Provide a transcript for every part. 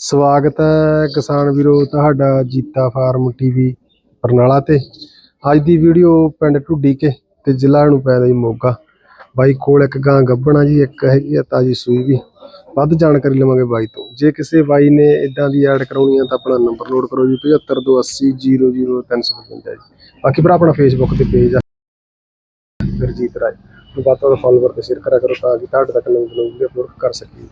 ਸਵਾਗਤ ਹੈ ਕਿਸਾਨ ਵੀਰੋ, ਤੁਹਾਡਾ ਜੀਤਾ ਫਾਰਮ ਟੀਵੀ ਬਰਨਾਲਾ ਤੇ। ਅੱਜ ਦੀ ਵੀਡੀਓ ਪਿੰਡ ਢੁੱਡੀ ਕੇ ਤੇ ਜ਼ਿਲ੍ਹਾ ਨੂੰ ਪੈਦਾ ਜੀ ਮੋਗਾ। ਬਾਈ ਕੋਲ ਇੱਕ ਗਾਂ ਗੱਭਣਾ ਜੀ, ਇੱਕ ਹੈਗੀ ਆ ਤਾਜੀ ਸੂਈ ਵੀ। ਵੱਧ ਜਾਣਕਾਰੀ ਲਵਾਂਗੇ ਬਾਈ ਤੋਂ। ਜੇ ਕਿਸੇ ਬਾਈ ਨੇ ਇਦਾਂ ਦੀ ਐਡ ਕਰਾਉਣੀ ਆ ਤਾਂ ਆਪਣਾ ਨੰਬਰ ਨੋਟ ਕਰੋ ਜੀ 7528000355 ਜੀ। ਬਾਕੀ ਭਰਾ ਆਪਣਾ ਫੇਸਬੁੱਕ ਤੇ ਪੇਜ ਆ। ਗੁਰਜੀਤ ਰਾਏ ਨੂੰ ਬਾਤ ਤੋਂ ਫਾਲੋਵਰ ਤੇ ਸ਼ੇਅਰ ਕਰਿਆ ਕਰੋ ਤਾਂ ਕਿ ਤੁਹਾਡੇ ਤੱਕ ਨਵੀਂ ਨਵੀਂ ਵੀਡੀਓ ਅਪਲੋਡ ਕਰ ਸਕੀਏ।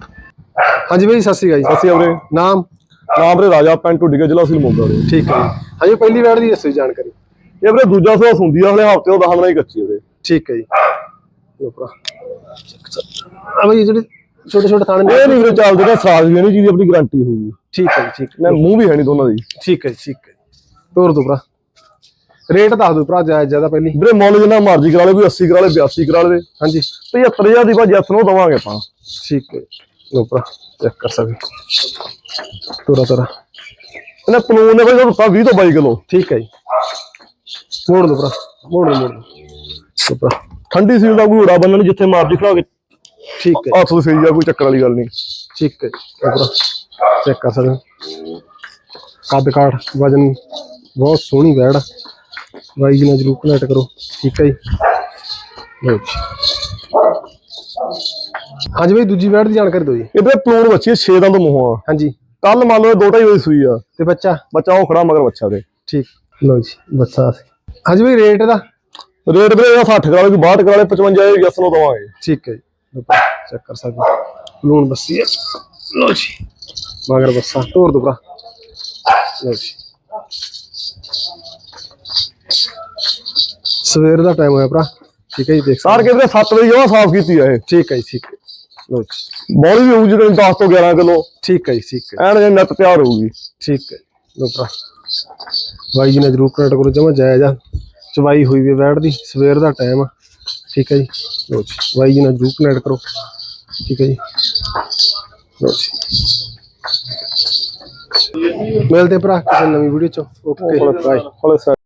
ਹਾਂਜੀ ਬਾਈ ਸਤਿ ਸ਼੍ਰੀ ਅਕਾਲ ਜੀ। ਅਸੀਂ ਵੀਰੇ। ਨਾਮ? ਨਾਮ ਵੀਰੇ ਰਾਜਾ ਪਿੰਡ ਢੁੱਡੀ ਜ਼ਿਲ੍ਹਾ ਸੀ ਮੋਗਾ ਦੇ। ਠੀਕ ਹੈ ਜੀ। ਹਾਂਜੀ ਪਹਿਲੀ ਵਾਰ ਦੀ ਦੱਸੋ ਜੀ ਜਾਣਕਾਰੀ। ਇਹ ਵੀਰੇ ਦੂਜਾ ਸੋਸ ਹੁੰਦੀ ਆ ਹਲੇ ਹਫ਼ਤੇ ਤੋਂ 10 ਦਿਨਾਂ ਹੀ ਕੱਚੀ ਵੀਰੇ। ਠੀਕ ਹੈ ਜੀ। ਲੋ ਭਰਾ। ਆ ਬਈ ਜਿਹੜੇ ਛੋਟੇ ਛੋਟੇ ਥਾਣੇ ਇਹ ਨਹੀਂ ਵੀਰੇ ਚੱਲਦੇ ਤਾਂ ਸਾਜ ਵੀ ਨਹੀਂ ਜਿਹਦੀ ਆਪਣੀ ਗਾਰੰਟੀ ਹੋਊਗੀ। ਠੀਕ ਹੈ ਠੀਕ ਨਾ ਮੂੰਹ ਵੀ ਹੈ ਨਹੀਂ ਦੋਨਾਂ ਦੀ। ਠੀਕ ਹੈ ਜੀ, ਠੀਕ ਹੈ ਤੋਰ ਦੋ ਭਰਾ। ਰੇਟ ਦੱਸ ਦਿਓ ਭਰਾ ਜਾਇਜ਼ ਜ਼ਿਆਦਾ ਪਹਿਲੀ। ਵੀਰੇ ਮੁੱਲ ਜਿੰਨਾ ਮਰਜ਼ੀ ਕਰਾ ਲੇ ਕੋਈ 80 ਕਰਾ ਲੇ 82 ਕਰਾ ਲੇ ਹਾਂਜੀ। 75000 ਦੀ ਭਾਜੀ ਹੱਥ ਨੂੰ ਦਵਾਂਗੇ ਆਪਾਂ। ਠੀਕ ਹੈ ਲੋ ਭਰਾ ਚੈੱਕ ਕਰ ਸਕਦੇ ਤੋਰਾ ਤੋਰਾ ਇਹਨੇ ਪਲੂਨ ਨੇ ਕੋਈ ਦਿੱਤਾ 20 ਤੋਂ 22 ਕਿਲੋ। ਠੀਕ ਹੈ ਜੀ। ਮੋੜ ਦੋ ਭਰਾ ਮੋੜ ਦੋ ਮੋੜ ਦੋ ਭਰਾ ਠੰਡੀ ਸੀਲ ਦਾ ਊੜਾ ਬੰਨਣ ਜਿੱਥੇ ਮਰਜ਼ੀ ਖੜਾ ਕੇ ਠੀਕ ਹੈ। ਹੱਥ ਤੋਂ ਸਹੀ ਆ ਕੋਈ ਚੱਕਰ ਵਾਲੀ ਗੱਲ ਨਹੀਂ। ਠੀਕ ਹੈ ਭਰਾ ਚੈੱਕ ਕਰ ਸਕਦੇ। ਕੱਦ ਕਾਠ ਵਜਨ ਬਹੁਤ ਸੋਹਣੀ ਵੈੜ। ਬਾਈ ਜੀ ਨਾਲ ਜਰੂਰ ਕਨੈਕਟ ਕਰੋ। ਠੀਕ ਹੈ ਜੀ। ਲਓ ਜੀ। ਹਾਂਜੀ ਬਾਈ ਦੂਜੀ ਵੈੜ ਦੀ ਜਾਣਕਾਰੀ ਦਿਓ ਜੀ। ਇਹ ਵੀਰੇ ਪਲੂਨ ਬੱਚੀ 6 ਦੰਦ ਮੂੰਹੋਂ ਆ। ਹਾਂਜੀ। ਕੱਲ ਮੰਨ ਲਓ ਇਹ ਦੋ ਢਾਈ ਵਜੇ ਸੂਈ ਆ। ਤੇ ਬੱਚਾ? ਬੱਚਾ ਉਹ ਖੜਾ ਮਗਰ ਬੱਚਾ ਦੇ। ਠੀਕ। ਲਓ ਜੀ ਬੱਚਾ ਹਾਂਜੀ ਬਾਈ ਰੇਟ ਇਹਦਾ? ਰੇਟ ਵੀਰੇ ਇਹਦਾ 60 ਕਰਾ ਲੇ ਕੋਈ 62 ਕਰਾ ਲੇ 55 ਇਹ ਜੱਸ ਨੂੰ ਦਵਾਂਗੇ। ਠੀਕ ਹੈ ਜੀ। ਚੈੱਕ ਕਰ ਸਕਦੇ ਹੋ। ਲੂਣ ਬੱਸੀ ਹੈ ਲਓ ਜੀ। ਮਗਰ ਬੱਸਾ ਤੋੜ ਦੋ ਭਰਾ। ਲਓ ਜੀ। ਸਵੇਰ ਦਾ ਟਾਈਮ ਹੋਇਆ ਭਰਾ। ਠੀਕ ਹੈ ਜੀ ਦੇਖ ਸਾਰ ਕੇ ਵੀਰੇ 7 ਵਜੇ ਜਮਾ ਸਾਫ਼ ਕੀਤੀ ਆ ਇਹ। ਠੀਕ ਹੈ ਜੀ ਠੀਕ ਹੈ। ਲਓ ਜੀ ਬੋਲੀ ਵੀ ਹੋਊ ਜਿਹੜੀ 10 ਤੋਂ 11 ਕਿਲੋ। ਠੀਕ ਹੈ ਜੀ ਠੀਕ ਹੈ। ਐਨ ਜੇ ਨੱਤ ਤਿਆਰ ਹੋਊਗੀ। ਠੀਕ ਹੈ। ਲਓ ਭਰਾ। ਬਾਈ ਜੀ ਨੇ ਜਰੂਰ ਕਨੈਕਟ ਕਰੋ ਜਮਾ ਜਾਇਜ਼ ਆ। ਚਵਾਈ ਹੋਈ ਵੀ ਬੈਠ ਦੀ ਸਵੇਰ ਦਾ ਟਾਈਮ ਆ। ਠੀਕ ਹੈ ਜੀ। ਲਓ ਜੀ ਬਾਈ ਜੀ ਨੇ ਜਰੂਰ ਕਨੈਕਟ ਕਰੋ। ਠੀਕ ਹੈ ਜੀ। ਲਓ ਜੀ। ਮਿਲਦੇ ਭਰਾ ਕਿਸੇ ਨਵੀਂ ਵੀਡੀਓ ਚ। Okay bye